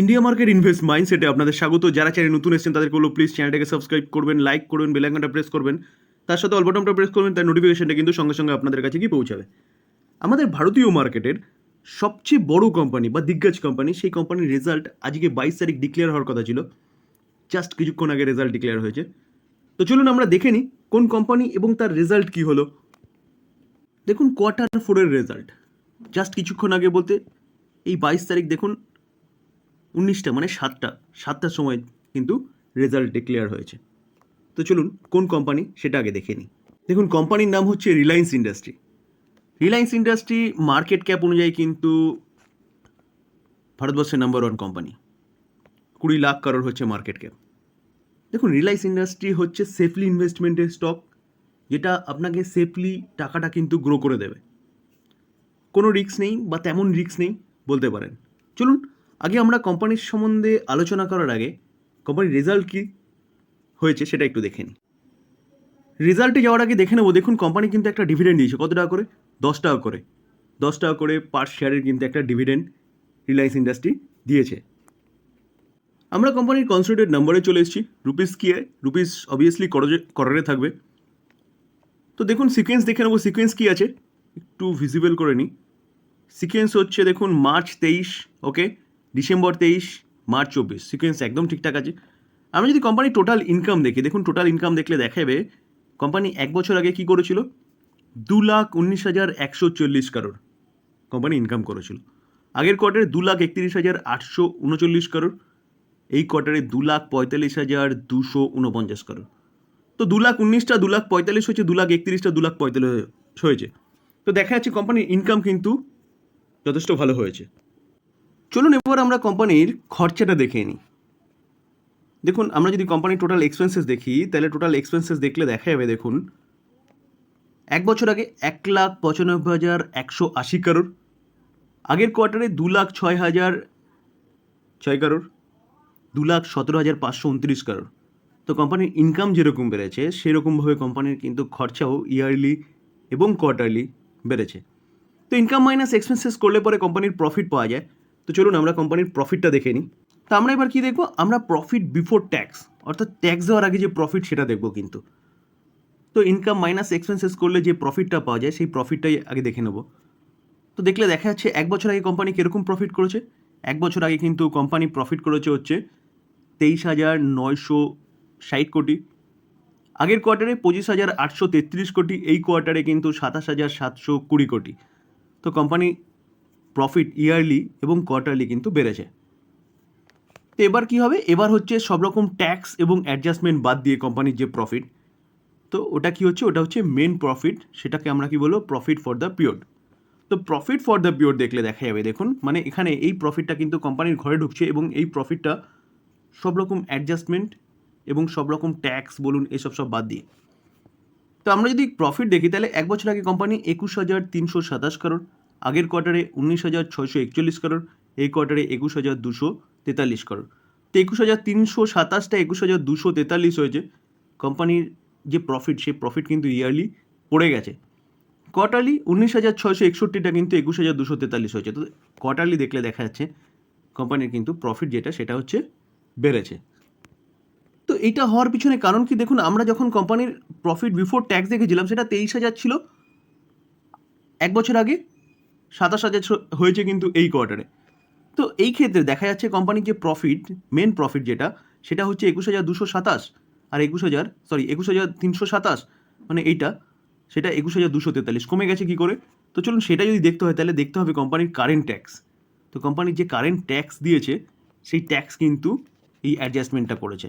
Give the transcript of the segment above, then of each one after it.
India market invest মাইন্ডসেটে আপনাদের স্বাগত। যারা চ্যানেল নতুন এসেছেন, তাদেরকে বলব প্লিজ চ্যানেলটাকে সাবস্ক্রাইব করবেন লাইক করবেন বেল আইকনটা প্রেস করবেন। তার সাথে অল্পটমটা প্রেস করবেন, তার নোটিফিকেশনটা কিন্তু সঙ্গে সঙ্গে আপনাদের কাছে গিয়ে পৌঁছাবে। আমাদের ভারতীয় মার্কেটের সবচেয়ে বড় কোম্পানি বা দিগ্গজ কোম্পানি সেই কোম্পানির রেজাল্ট আজকে বাইশ তারিখ ডিক্লেয়ার হওয়ার কথা ছিল। জাস্ট কিছুক্ষণ আগে রেজাল্ট ডিক্লেয়ার হয়েছে। তো চলুন আমরা দেখে নিই কোন কোম্পানি এবং তার রেজাল্ট কী হলো। দেখুন কোয়ার্টার ফোরের রেজাল্ট জাস্ট কিছুক্ষণ আগে বলতে, এই বাইশ তারিখ দেখুন উনিশটা মানে সাতটা, সাতটার সময় কিন্তু রেজাল্ট ডিক্লেয়ার হয়েছে। তো চলুন, কোন কোম্পানি সেটা আগে দেখে নিই। দেখুন কোম্পানির নাম হচ্ছে Reliance industry Reliance industry market cap অনুযায়ী কিন্তু ভারতবর্ষের নাম্বার ওয়ান কোম্পানি কুড়ি লাখ কারোর হচ্ছে মার্কেট ক্যাপ দেখুন রিলায়েন্স ইন্ডাস্ট্রি হচ্ছে সেফলি ইনভেস্টমেন্টের স্টক যেটা আপনাকে সেফলি টাকাটা কিন্তু গ্রো করে দেবে। কোনো রিস্ক নেই বা তেমন রিস্ক নেই, বলতে পারেন। চলুন আগে আমরা কোম্পানির সম্বন্ধে আলোচনা করার আগে কোম্পানির রেজাল্ট কী হয়েছে সেটা একটু দেখে নিই। রেজাল্টে যাওয়ার আগে দেখে নেব, দেখুন কোম্পানি কিন্তু একটা ডিভিডেন্ড দিয়েছে, কত টাকা করে? দশ টাকা করে। দশ টাকা করে পার শেয়ারের কিন্তু একটা ডিভিডেন্ড রিলায়েন্স ইন্ডাস্ট্রি দিয়েছে। আমরা কোম্পানির কনসিডারেড নাম্বারে চলে এসেছি রুপিস কি রুপিস অবভিয়াসলি করারে থাকবে। তো দেখুন সিকোয়েন্স দেখে নেব সিকোয়েন্স কী আছে? একটু ভিজিবল করে নিই। সিকোয়েন্স হচ্ছে দেখুন মার্চ তেইশ ওকে ডিসেম্বর তেইশ, মার্চ চব্বিশ সিকোয়েন্স একদম ঠিকঠাক আছে। আমি যদি কোম্পানির টোটাল ইনকাম দেখি, দেখুন টোটাল ইনকাম দেখলে দেখাবে কোম্পানি এক বছর আগে কি করেছিল? দু লাখ উনিশ হাজার একশো চল্লিশ কারোর কোম্পানি ইনকাম করেছিল। আগের কোয়ার্টারে দু লাখ একত্রিশ হাজার আটশো উনচল্লিশ কারোর এই কোয়ার্টারে দু লাখ পঁয়তাল্লিশ হাজার দুশো উনপঞ্চাশ কারোর তো দু লাখ উনিশটা দু লাখ পঁয়তাল্লিশ হয়েছে, দু লাখ একত্রিশটা দু লাখ পঁয়তাল্লিশ হয়েছে। তো দেখা যাচ্ছে কোম্পানির ইনকাম কিন্তু যথেষ্ট ভালো হয়েছে। চলুন এবার আমরা কোম্পানির খরচাটা দেখে নিই দেখুন, আমরা যদি কোম্পানির টোটাল এক্সপেন্সেস দেখি, তাহলে টোটাল এক্সপেন্সেস দেখলে দেখা যাবে, দেখুন, এক বছর আগে এক লাখ পঁচানব্বই হাজার একশো আশি কারোর, আগের কোয়ার্টারে দু লাখ ছয় হাজার ছয় কারোর, দু লাখ সতেরো হাজার পাঁচশো উনত্রিশ কারোর। তো কোম্পানির ইনকাম যেরকম বেড়েছে, সেরকমভাবে কোম্পানির কিন্তু খরচাও ইয়ারলি এবং কোয়ার্টারলি বেড়েছে। তো ইনকাম মাইনাস এক্সপেন্সেস করলে পরে কোম্পানির প্রফিট পাওয়া যায়। তো চলুন আমরা কোম্পানির প্রফিটটা দেখে নিই। তো আমরা এবার কী দেখব? আমরা প্রফিট বিফোর ট্যাক্স অর্থাৎ ট্যাক্স দেওয়ার আগে যে প্রফিট সেটা দেখব কিন্তু। তো ইনকাম মাইনাস এক্সপেন্সেস করলে যে প্রফিটটা পাওয়া যায়, সেই প্রফিটটাই আগে দেখে নেব। তো দেখলে দেখা যাচ্ছে এক বছর আগে কোম্পানি কীরকম প্রফিট করেছে? এক বছর আগে কিন্তু কোম্পানি প্রফিট করেছে হচ্ছে তেইশ হাজার নয়শো ষাট কোটি। আগের কোয়ার্টারে পঁচিশ হাজার আটশো তেত্রিশ কোটি, এই কোয়ার্টারে কিন্তু সাতাশ হাজার সাতশো কুড়ি কোটি। তো কোম্পানি প্রফিট ইয়ারলি এবং কোয়ার্টারলি কিন্তু বেড়েছে। তো এবার কী হবে? এবার হচ্ছে সব রকম ট্যাক্স এবং অ্যাডজাস্টমেন্ট বাদ দিয়ে কোম্পানির যে প্রফিট তো ওটা কি হচ্ছে? ওটা হচ্ছে মেন প্রফিট সেটাকে আমরা কি বলব? প্রফিট ফর দ্য পিরিয়ড তো প্রফিট ফর দ্য পিরিয়ড দেখলে দেখা যাবে, দেখুন মানে এখানে এই প্রফিটটা কিন্তু কোম্পানির ঘরে ঢুকছে এবং এই প্রফিটটা সব রকম অ্যাডজাস্টমেন্ট এবং সব রকম ট্যাক্স বলুন, এসব সব বাদ দিয়ে। তো আমরা যদি প্রফিট দেখি, তাহলে এক বছর আগে কোম্পানি একুশ হাজার তিনশো সাতাশ কারোর আগের কোয়ার্টারে উনিশ হাজার ছয়শো একচল্লিশ কারোর, এই কোয়ার্টারে একুশ হাজার দুশো তেতাল্লিশ কারোর। তো একুশ হাজার তিনশো সাতাশটা একুশ হাজার দুশো তেতাল্লিশ হয়েছে। কোম্পানির যে প্রফিট সেই প্রফিট কিন্তু ইয়ারলি পড়ে গেছে। কোয়ার্টারলি উনিশ হাজার ছয়শো একষট্টিটা কিন্তু একুশ হাজার দুশো তেতাল্লিশ হয়েছে। তো কোয়ার্টারলি দেখলে দেখা যাচ্ছে কোম্পানির কিন্তু প্রফিট যেটা, সেটা হচ্ছে বেড়েছে। তো এইটা হওয়ার পিছনে কারণ কি? দেখুন, আমরা যখন কোম্পানির প্রফিট বিফোর ট্যাক্স দেখেছিলাম, সেটা তেইশ হাজার ছিল। এক বছর আগে সাতাশ হাজার হয়েছে কিন্তু এই কোয়ার্টারে তো এই ক্ষেত্রে দেখা যাচ্ছে কোম্পানির যে প্রফিট মেন প্রফিট যেটা, সেটা হচ্ছে একুশ হাজার দুশো সাতাশ আর একুশ হাজার সরি একুশ হাজার তিনশো সাতাশ মানে এইটা, সেটা একুশ হাজার দুশো তেতাল্লিশ। কমে গেছে কী করে? তো চলুন সেটা যদি দেখতে হয়, তাহলে দেখতে হবে কোম্পানির কারেন্ট ট্যাক্স তো কোম্পানির যে কারেন্ট ট্যাক্স দিয়েছে, সেই ট্যাক্স কিন্তু এই অ্যাডজাস্টমেন্টটা করেছে।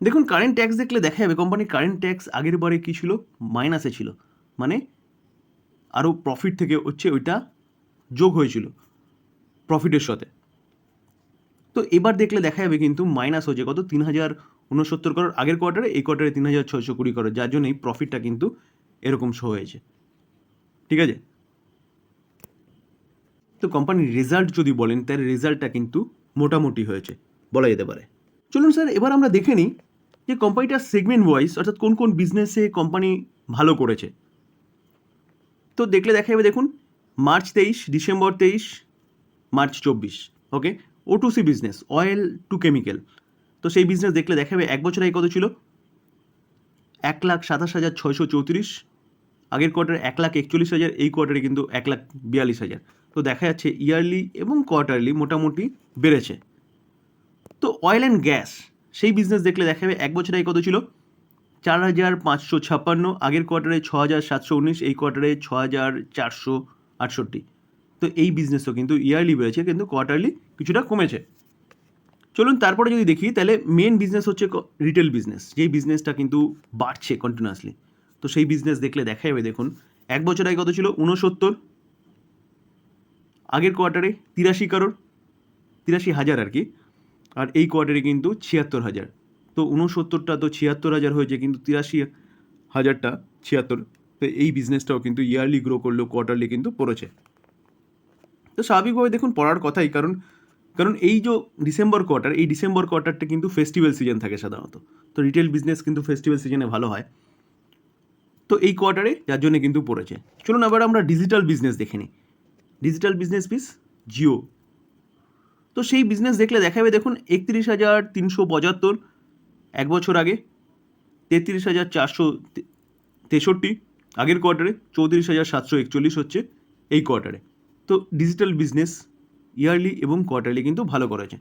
দেখুন কারেন্ট ট্যাক্স দেখলে দেখা যাবে কোম্পানির কারেন্ট ট্যাক্স আগের বারে কী ছিল? মাইনাসে ছিল। মানে আরও প্রফিট থেকে হচ্ছে ওইটা যোগ হয়েছিল প্রফিটের সাথে। তো এবার দেখলে দেখা যাবে কিন্তু মাইনাস হয়েছে কত? তিন হাজার উনসত্তর করোড় আগের কোয়ার্টারে এই কোয়ার্টারে তিন হাজার ছয়শো কুড়ি করোড় যার জন্য এই প্রফিটটা কিন্তু এরকম শো হয়েছে। ঠিক আছে? তো কোম্পানির রেজাল্ট যদি বলেন তার রেজাল্টটা কিন্তু মোটামুটি হয়েছে, বলা যেতে পারে। চলুন স্যার এবার আমরা দেখে নিই যে কোম্পানিটার সেগমেন্ট ওয়াইজ অর্থাৎ কোন কোন বিজনেসে কোম্পানি ভালো করেছে। তো দেখলে দেখা যাবে, দেখুন মার্চ তেইশ, ডিসেম্বর তেইশ, মার্চ চব্বিশ okay O two C business oil to chemical তো সেই বিজনেস দেখলে দেখা যাবে এক বছর আগে কত ছিল? এক লাখ সাতাশ হাজার ছয়শো চৌত্রিশ, আগের কোয়ার্টারে এক লাখ একচল্লিশ হাজার, এই কোয়ার্টারে কিন্তু এক লাখ বিয়াল্লিশ হাজার। তো দেখা যাচ্ছে ইয়ারলি এবং কোয়ার্টারলি মোটামুটি বেড়েছে। তো অয়েল অ্যান্ড গ্যাস সেই বিজনেস দেখলে দেখা যাবে এক বছর আগে কত ছিল? চার হাজার পাঁচশো ছাপ্পান্ন, আগের কোয়ার্টারে ছ হাজার সাতশো উনিশ, এই কোয়ার্টারে ছ হাজার চারশো আটষট্টি। তো এই বিজনেসও কিন্তু ইয়ারলি বেড়েছে, কিন্তু কোয়ার্টারলি কিছুটা কমেছে। চলুন তারপরে যদি দেখি, তাহলে মেন বিজনেস হচ্ছে রিটেল বিজনেস যেই বিজনেসটা কিন্তু বাড়ছে কন্টিনিউয়াসলি তো সেই বিজনেস দেখলে দেখা যাবে দেখুন। এক বছর আগে কত ছিল? উনসত্তর আগের কোয়ার্টারে তিরাশি কারোর, তিরাশি হাজার আর কি। আর এই কোয়ার্টারে কিন্তু ছিয়াত্তর হাজার। তো উনসত্তরটা তো ছিয়াত্তর হাজার হয়েছে, কিন্তু তিরাশি হাজারটা ছিয়াত্তর তো এই বিজনেসটাও কিন্তু ইয়ারলি গ্রো করলেও কোয়ার্টারলি কিন্তু পড়েছে। তো স্বাভাবিকভাবে দেখুন, পড়ার কথাই, কারণ কারণ এই যে ডিসেম্বর কোয়ার্টার এই ডিসেম্বর কোয়ার্টারটা কিন্তু ফেস্টিভ্যাল সিজন থাকে সাধারণত। তো রিটেল বিজনেস কিন্তু ফেস্টিভ্যাল সিজনে ভালো হয়। তো এই কোয়ার্টারে যার জন্য কিন্তু পড়েছে। চলুন আবার আমরা ডিজিটাল বিজনেস দেখে নিই। ডিজিটাল বিজনেস পিস জিও তো সেই বিজনেস দেখলে দেখাবে, দেখুন, একত্রিশ হাজার তিনশো পঁচাত্তর এক বছর আগে, তেত্রিশ হাজার চারশো তেষট্টি আগের কোয়ার্টারে চৌত্রিশ হাজার সাতশো একচল্লিশ হচ্ছে এই কোয়ার্টারে তো ডিজিটাল বিজনেস ইয়ারলি এবং কোয়ার্টারলি কিন্তু ভালো করেছে।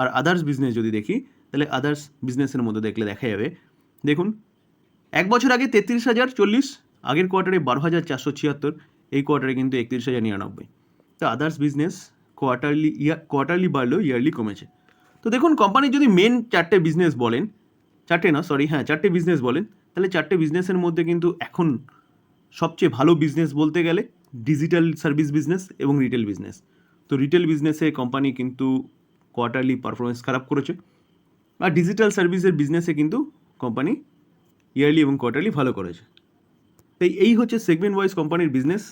আর আদার্স বিজনেস যদি দেখি, তাহলে আদার্স বিজনেসের মধ্যে দেখলে দেখা যাবে। দেখুন, এক বছর আগে তেত্রিশ হাজার চল্লিশ, আগের কোয়ার্টারে বারো হাজার চারশো ছিয়াত্তর, এই কোয়ার্টারে কিন্তু একত্রিশ হাজার নিরানব্বই। তো others business quarterly year quarterly বাড়লেও ইয়ারলি কমেছে। তো দেখুন কোম্পানির যদি মেন চারটে বিজনেস বলেন, চারটে না সরি হ্যাঁ চারটে বিজনেস বলেন, তাহলে চারটে বিজনেসের মধ্যে কিন্তু এখন সবচেয়ে ভালো বিজনেস বলতে গেলে ডিজিটাল সার্ভিস বিজনেস এবং রিটেল বিজনেস তো রিটেল বিজনেসে কোম্পানি কিন্তু কোয়ার্টারলি পারফরমেন্স খারাপ করেছে আর ডিজিটাল সার্ভিসের বিজনেসে কিন্তু কোম্পানি ইয়ারলি এবং কোয়ার্টারলি ভালো করেছে। তাই এই হচ্ছে সেগমেন্ট ওয়াইজ কোম্পানির বিজনেস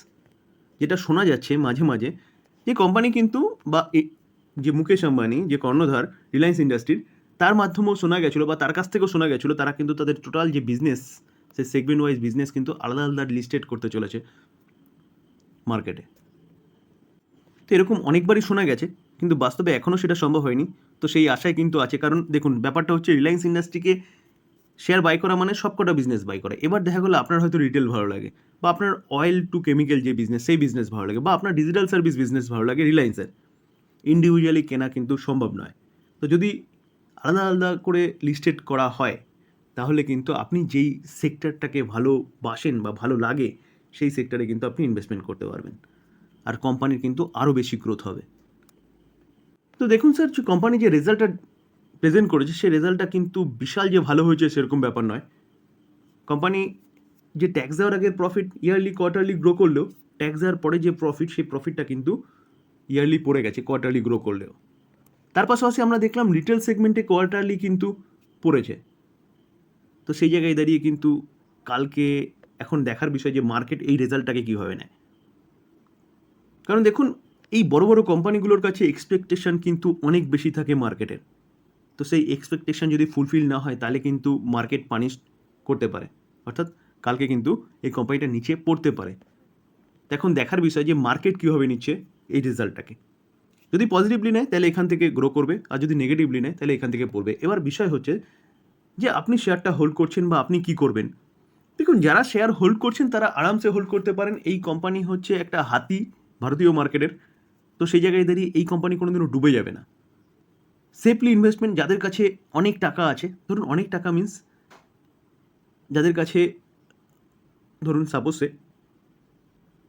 যেটা শোনা যাচ্ছে মাঝে মাঝে যে কোম্পানি কিন্তু বা যে মুকেশ আম্বানি, যে কর্ণধার রিলায়েন্স ইন্ডাস্ট্রির তার মাধ্যমেও শোনা গেছিল বা তার কাছ থেকেও শোনা গেছিল, তারা কিন্তু তাদের টোটাল যে বিজনেস সে সেগমেন্ট ওয়াইজ বিজনেস কিন্তু আলাদা আলাদা লিস্টেড করতে চলেছে মার্কেটে তো এরকম অনেকবারই শোনা গেছে, কিন্তু বাস্তবে এখনও সেটা সম্ভব হয়নি। তো সেই আশায় কিন্তু আছে, কারণ দেখুন, ব্যাপারটা হচ্ছে রিলায়েন্স ইন্ডাস্ট্রিকে শেয়ার বাই করা মানে সবকটা বিজনেস বাই করা। এবার দেখা গেলো আপনার হয়তো রিটেল ভালো লাগে, বা আপনার অয়েল টু কেমিক্যাল যে বিজনেস সেই বিজনেস ভালো লাগে, বা আপনার ডিজিটাল সার্ভিস বিজনেস ভালো লাগে রিলায়েন্সের ইন্ডিভিজুয়ালি কেনা কিন্তু সম্ভব নয়। তো যদি আলাদা আলাদা করে লিস্টেড করা হয় তাহলে কিন্তু আপনি যেই সেক্টরটাকে ভালোবাসেন বা ভালো লাগে, সেই সেক্টরে কিন্তু আপনি ইনভেস্টমেন্ট করতে পারবেন। আর কোম্পানির কিন্তু আরও বেশি গ্রোথ হবে। তো দেখুন স্যার যে কোম্পানি যে রেজাল্টটা প্রেজেন্ট করেছে, সেই রেজাল্টটা কিন্তু বিশাল যে ভালো হয়েছে সেরকম ব্যাপার নয়। কোম্পানি যে ট্যাক্স দেওয়ার আগের প্রফিট ইয়ারলি কোয়ার্টারলি গ্রো করলেও ট্যাক্স দেওয়ার পরে যে প্রফিট সেই প্রফিটটা কিন্তু ইয়ারলি পড়ে গেছে কোয়ার্টারলি গ্রো করলেও। তার পাশাপাশি আমরা দেখলাম রিটেল সেগমেন্টে কোয়ার্টারলি কিন্তু পড়েছে। তো সেই জায়গায় দাঁড়িয়ে কিন্তু কালকে এখন দেখার বিষয় যে মার্কেট এই রেজাল্টটাকে কীভাবে নেয়। কারণ দেখুন, এই বড় বড় কোম্পানিগুলোর কাছে এক্সপেকটেশন কিন্তু অনেক বেশি থাকে মার্কেটের তো সেই এক্সপেকটেশন যদি ফুলফিল না হয়, তাহলে কিন্তু মার্কেট পানিশ করতে পারে। অর্থাৎ কালকে কিন্তু এই কোম্পানিটা নিচে পড়তে পারে। এখন দেখার বিষয় যে মার্কেট কীভাবে নিচ্ছে এই রেজাল্টটাকে যদি পজিটিভলি নেয়, তাহলে এখান থেকে গ্রো করবে। আর যদি নেগেটিভলি নেয়, তাহলে এখান থেকে পড়বে। এবার বিষয় হচ্ছে যে আপনি শেয়ারটা হোল্ড করছেন বা আপনি কি করবেন। দেখুন, যারা শেয়ার হোল্ড করছেন, তারা আরামসে হোল্ড করতে পারেন। এই কোম্পানি হচ্ছে একটা হাতি ভারতীয় মার্কেটের। তো সেই জায়গায় দাঁড়িয়ে এই কোম্পানি কোনোদিনও ডুবে যাবে না। সেফলি ইনভেস্টমেন্ট যাদের কাছে অনেক টাকা আছে, ধরুন অনেক টাকা মিন্স যাদের কাছে, ধরুন সাপোজে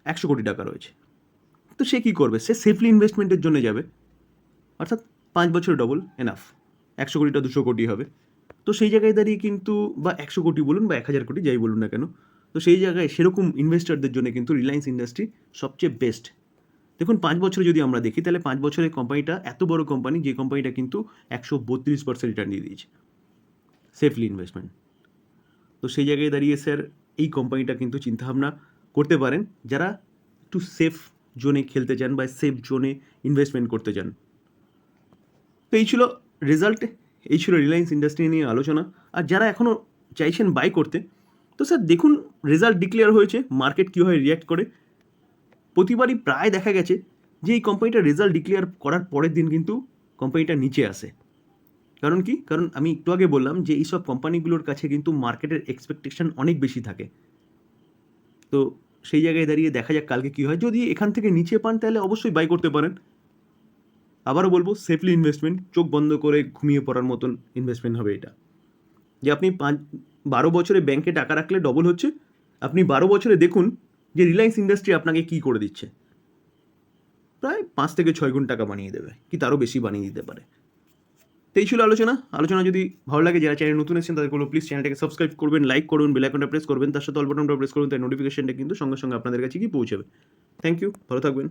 একশো কোটি টাকা রয়েছে। তো সে কী করবে? সে সেফলি ইনভেস্টমেন্টের জন্য যাবে। অর্থাৎ পাঁচ বছর ডবল এনাফ একশো কোটিটা দুশো কোটি হবে। তো সেই জায়গায় দাঁড়িয়ে কিন্তু, বা একশো কোটি বলুন বা এক হাজার কোটি যাই বলুন না কেন, তো সেই জায়গায় সেরকম ইনভেস্টরদের জন্য কিন্তু রিলায়েন্স ইন্ডাস্ট্রি সবচেয়ে বেস্ট দেখুন, পাঁচ বছরে যদি আমরা দেখি, তাহলে পাঁচ বছরের কোম্পানিটা এত বড় কোম্পানি যে কোম্পানিটা কিন্তু একশো বত্রিশ পার্সেন্ট রিটার্ন দিয়ে দিয়েছে। সেফলি ইনভেস্টমেন্ট তো সেই জায়গায় দাঁড়িয়ে স্যার এই কোম্পানিটা কিন্তু চিন্তাভাবনা করতে পারেন, যারা একটু সেফ জোনে খেলতে চান বা সেফ জোনে ইনভেস্টমেন্ট করতে চান। তো এই ছিল রেজাল্ট এই ছিল রিলায়েন্স ইন্ডাস্ট্রি নিয়ে আলোচনা। আর যারা এখনও চাইছেন বাই করতে, তো স্যার দেখুন রেজাল্ট ডিক্লেয়ার হয়েছে মার্কেট কীভাবে রিয়্যাক্ট করে। প্রতিবারই প্রায় দেখা গেছে যে এই কোম্পানিটার রেজাল্ট ডিক্লেয়ার করার পরের দিন কিন্তু কোম্পানিটা নিচে আসে। কারণ কি? কারণ আমি একটু আগে বললাম যে এইসব কোম্পানিগুলোর কাছে কিন্তু মার্কেটের এক্সপেকটেশন অনেক বেশি থাকে। তো সেই জায়গায় দাঁড়িয়ে দেখা যাক কালকে কী হয়। যদি এখান থেকে নিচে পান, তাহলে অবশ্যই বাই করতে পারেন। আবারও বলব সেফলি ইনভেস্টমেন্ট চোখ বন্ধ করে ঘুমিয়ে পড়ার মতন ইনভেস্টমেন্ট হবে এটা। যে আপনি পাঁচ, বারো বছরে ব্যাংকে টাকা রাখলে ডবল হচ্ছে, আপনি বারো বছরে দেখুন যে রিলায়েন্স ইন্ডাস্ট্রি আপনাকে কী করে দিচ্ছে। প্রায় পাঁচ থেকে ছয় গুণ টাকা বানিয়ে দেবে, কি তারও বেশি বানিয়ে দিতে পারে। তো এই ছিল আলোচনা। আলোচনা যদি ভালো লাগে, যারা চ্যানেল নতুন এসেছেন তাদেরগুলো প্লিজ চ্যানেলটাকে সাবস্ক্রাইব করবেন লাইক করুন বেল আইকনটা প্রেস করবেন, তার সাথে অল বাটনটা প্রেস করুন তাই নোটিফিকেশনটা কিন্তু সঙ্গে সঙ্গে আপনাদের কাছে কি পৌঁছাবে। থ্যাংক ইউ ভালো থাকবেন।